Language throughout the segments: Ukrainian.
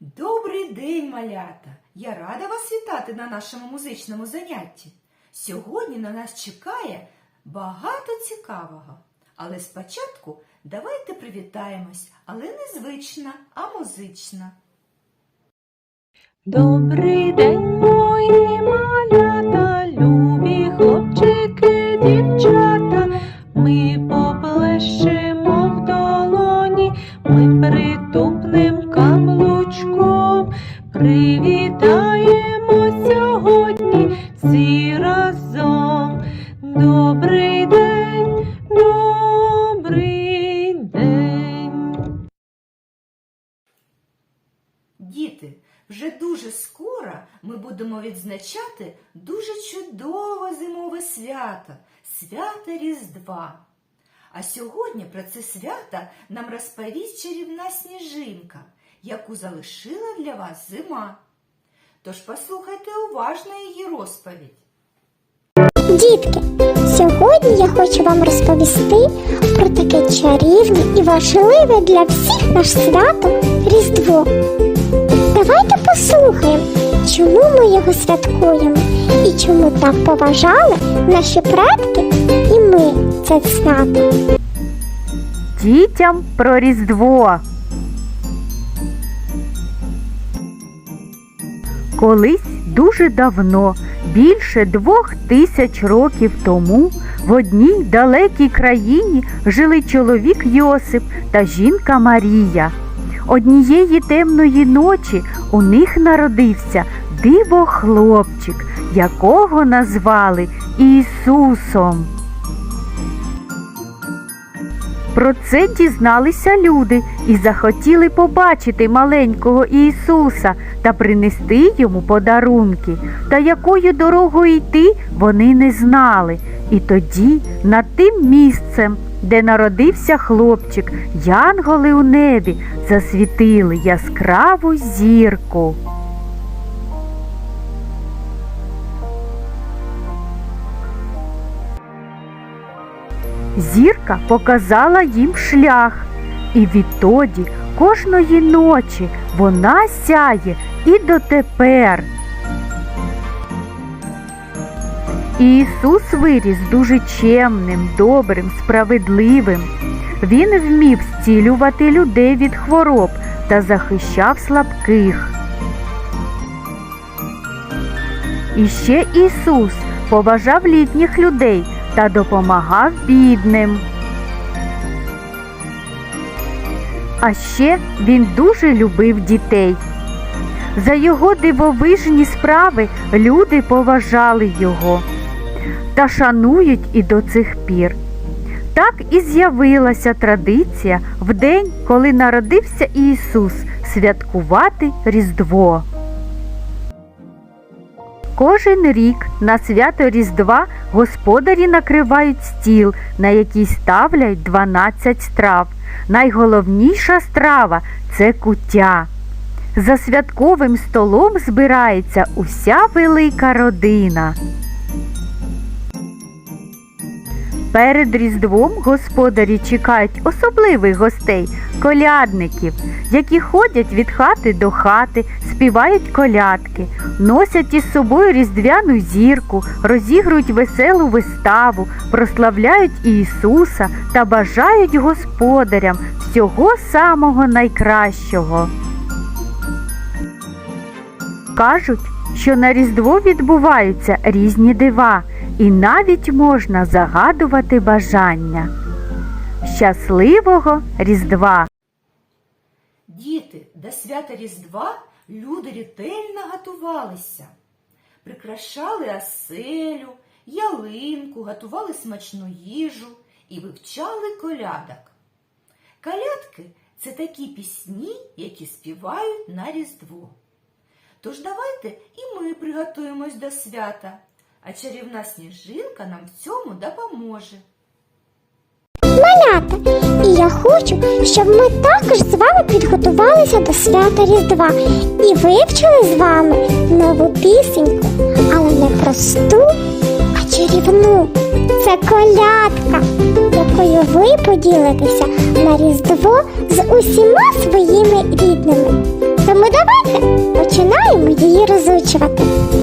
Добрий день, малята! Я рада вас вітати на нашому музичному занятті. Сьогодні на нас чекає багато цікавого. Але спочатку давайте привітаємось, але не звична, а музична. Добрий день, відзначати дуже чудове зимове свято свято Різдва. А сьогодні про це свято нам розповість чарівна сніжинка, яку залишила для вас зима. Тож послухайте уважно її розповідь. Дітки, сьогодні я хочу вам розповісти про таке чарівне і важливе для всіх наш свято Різдво. Давайте послухаємо, чому ми його святкуємо і чому так поважали наші предки і ми це свято. Дітям про Різдво. Колись дуже давно, більше двох тисяч років тому, в одній далекій країні жили чоловік Йосип та жінка Марія. Однієї темної ночі у них народився диво хлопчик, якого назвали Ісусом. Про це дізналися люди і захотіли побачити маленького Ісуса та принести йому подарунки. Та якою дорогою йти вони не знали. І тоді над тим місцем, де народився хлопчик, янголи у небі засвітили яскраву зірку. Зірка показала їм шлях, і відтоді кожної ночі вона сяє і дотепер. Ісус виріс дуже чемним, добрим, справедливим. Він вмів зцілювати людей від хвороб та захищав слабких. І ще Ісус поважав літніх людей та допомагав бідним. А ще він дуже любив дітей. За його дивовижні справи люди поважали його та шанують і до цих пір. Так і з'явилася традиція в день, коли народився Ісус, святкувати Різдво. Кожен рік на свято Різдва господарі накривають стіл, на який ставлять 12 страв. Найголовніша страва це куття. За святковим столом збирається уся велика родина. Перед Різдвом господарі чекають особливих гостей, колядників, які ходять від хати до хати, співають колядки, носять із собою різдвяну зірку, розігрують веселу виставу, прославляють Ісуса та бажають господарям всього самого найкращого. Кажуть, що на Різдво відбуваються різні дива, і навіть можна загадувати бажання. Щасливого Різдва! Діти, до свята Різдва люди ретельно готувалися. Прикрашали оселю, ялинку, готували смачну їжу і вивчали колядок. Колядки це такі пісні, які співають на Різдво. Тож давайте і ми приготуємось до свята, а чарівна сніжинка нам в цьому допоможе. Малята, і я хочу, щоб ми також з вами підготувалися до свята Різдва і вивчили з вами нову пісеньку, але не просту, а чарівну. Це колядка, якою ви поділитеся на Різдво з усіма своїми рідними. Shabbat.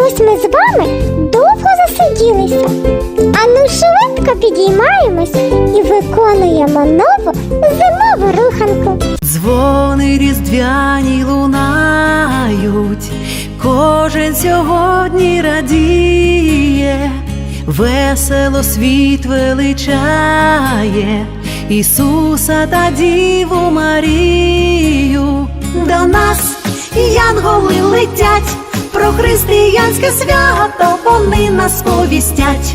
Щось ми з вами довго засиділися. Ану швидко підіймаємось і виконуємо нову зимову руханку. Дзвони різдвяні лунають, кожен сьогодні радіє, весело світ величає, Ісуса та Діву Марію. До нас янголи летять, про християнське свято вони нас повістять.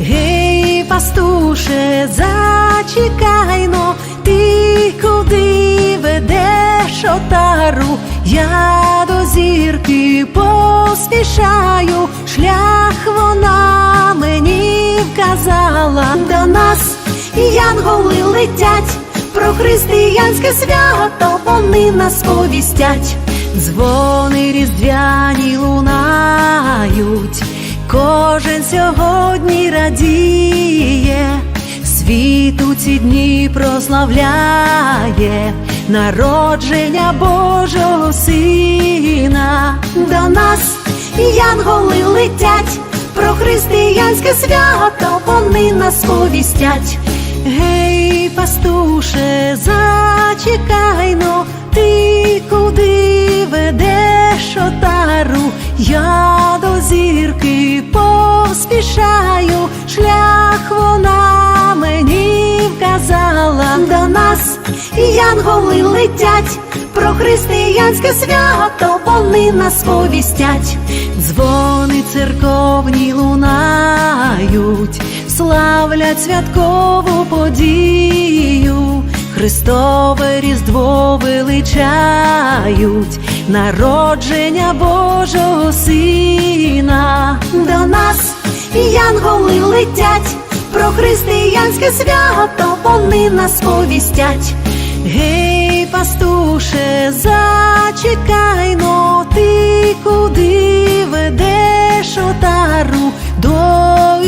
Гей, пастуше, зачекайно, ти куди ведеш отару? Я до зірки поспішаю, шлях вона мені вказала. До нас янголи летять, про християнське свято вони нас повістять. Дзвони різдвяні лунають, кожен сьогодні радіє, світ у ці дні прославляє. Народження Божого Сина. До нас янголи летять, про християнське свято вони нас повістять. Гей, пастуше, зачекайно, ти куди ведеш отару? Я до зірки поспішаю, шлях вона мені вказала. До нас янголи летять, про християнське свято вони нас повістять. Дзвони церковні лунають, славлять святкову подію. Христове Різдво величають, народження Божого Сина. До нас янголи летять, про християнське свято вони нас повістять. Гей, пастуше, зачекайно, ти куди ведеш отару? До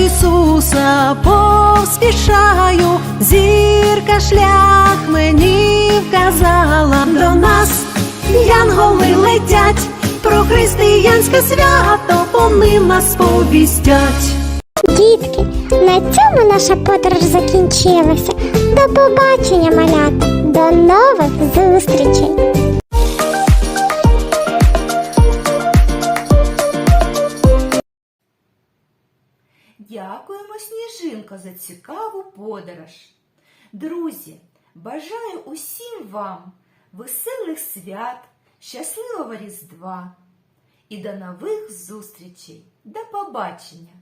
Ісуса поспішаю, зірка шлях мені вказала. До нас янголи летять, про християнське свято вони нас повістять. Дітки, на цьому наша подорож закінчилася. До побачення, малята! До нових зустрічей! Дякуємо, Сніжинко, за цікаву подорож. Друзі, бажаю усім вам веселих свят, щасливого Різдва і до нових зустрічей. До побачення!